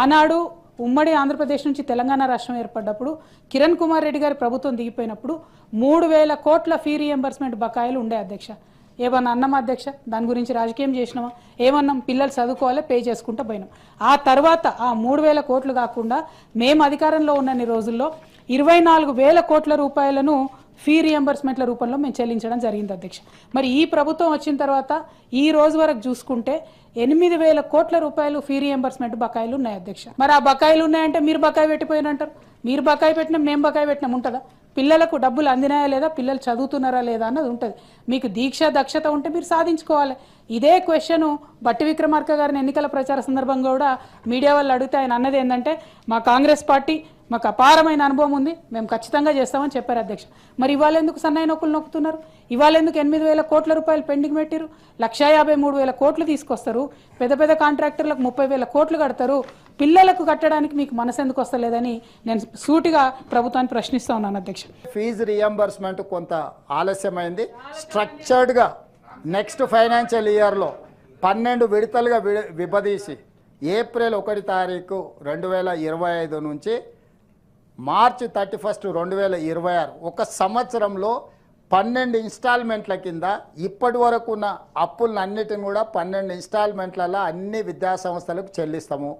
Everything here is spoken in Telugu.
ఆనాడు ఉమ్మడి ఆంధ్రప్రదేశ్ నుంచి తెలంగాణ రాష్ట్రం ఏర్పడ్డప్పుడు కిరణ్ కుమార్ రెడ్డి గారి ప్రభుత్వం దిగిపోయినప్పుడు మూడు వేల కోట్ల ఫీ రియంబర్స్మెంట్ బకాయిలు ఉండే అధ్యక్ష. ఏమన్నా అన్నం అధ్యక్ష? దాని గురించి రాజకీయం చేసినామా ఏమన్నాం పిల్లలు చదువుకోవాలి? పే చేసుకుంటూ పోయినాం. ఆ తర్వాత ఆ మూడు వేల కోట్లు కాకుండా మేము అధికారంలో ఉన్నన్ని రోజుల్లో ఇరవై నాలుగు వేల కోట్ల రూపాయలను ఫీ రియంబర్స్మెంట్ల రూపంలో మేము చెల్లించడం జరిగింది అధ్యక్ష. మరి ఈ ప్రభుత్వం వచ్చిన తర్వాత ఈ రోజు వరకు చూసుకుంటే ఎనిమిది వేల కోట్ల రూపాయలు ఫీ రియంబర్స్మెంట్ బకాయిలు ఉన్నాయి అధ్యక్ష. మరి ఆ బకాయిలు ఉన్నాయంటే మీరు బకాయి పెట్టిపోయినంటారు మీరు బకాయి పెట్టినా మేము బకాయి పెట్టినాం ఉంటుందా? పిల్లలకు డబ్బులు అందినాయా లేదా? పిల్లలు చదువుతున్నారా లేదా అన్నది ఉంటుంది. మీకు దీక్ష దక్షత ఉంటే మీరు సాధించుకోవాలి. ఇదే క్వశ్చన్ బట్టి విక్రమార్క గారిని ఎన్నికల ప్రచార సందర్భంగా కూడా మీడియా వాళ్ళు అడిగితే ఆయన అన్నది ఏంటంటే మా కాంగ్రెస్ పార్టీ మాకు అపారమైన అనుభవం ఉంది. మేము ఖచ్చితంగా చేస్తామని చెప్పారు అధ్యక్ష. మరి ఇవాళ ఎందుకు సన్నాయి నొక్కులు నొక్కుతున్నారు? ఇవాళ ఎందుకు ఎనిమిది వేల కోట్ల రూపాయలు పెండింగ్ పెట్టారు లక్షా యాభై మూడు వేల కోట్లు తీసుకొస్తారు. పెద్ద పెద్ద కాంట్రాక్టర్లకు ముప్పై వేల కోట్లు కడతారు. పిల్లలకు కట్టడానికి మీకు మనసు ఎందుకు వస్తలేదని నేను సూటిగా ప్రభుత్వాన్ని ప్రశ్నిస్తా ఉన్నాను అధ్యక్ష. ఫీజు రియంబర్స్మెంట్ కొంత ఆలస్యమైంది. స్ట్రక్చర్డ్గా నెక్స్ట్ ఫైనాన్షియల్ ఇయర్లో పన్నెండు విడతలుగా వి విభదీసి ఏప్రిల్ ఒకటి తారీఖు రెండు వేల ఇరవై ఐదు నుంచి మార్చి థర్టీ ఫస్ట్ రెండు వేల ఇరవై ఆరు ఒక సంవత్సరంలో పన్నెండు ఇన్స్టాల్మెంట్ల కింద ఇప్పటి వరకు ఉన్న అప్పులన్నిటిని కూడా పన్నెండు ఇన్స్టాల్మెంట్లలో అన్ని విద్యాసంస్థలకు చెల్లిస్తాము.